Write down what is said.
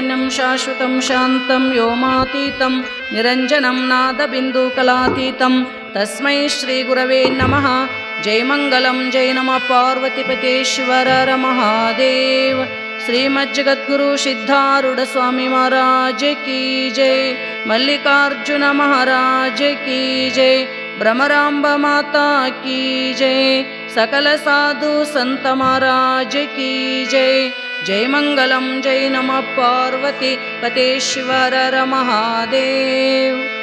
शाश्वतं शान्तं व्योमातीतं निरञ्जनं नादबिन्दुकलातीतं। तस्मै श्रीगुरवे नमः। जय मङ्गलं जय नमः पार्वतीपतेश्वर महादेव श्रीमज्जगद्गुरु सिद्धारूढ स्वामी महाराज की जय। मल्लिकार्जुन महाराज की जय। भ्रमराम्ब माता की जय। सकल साधु संत महाराज की जय जय मङ्गलं जय नमः पार्वती पतेश्वर महादेव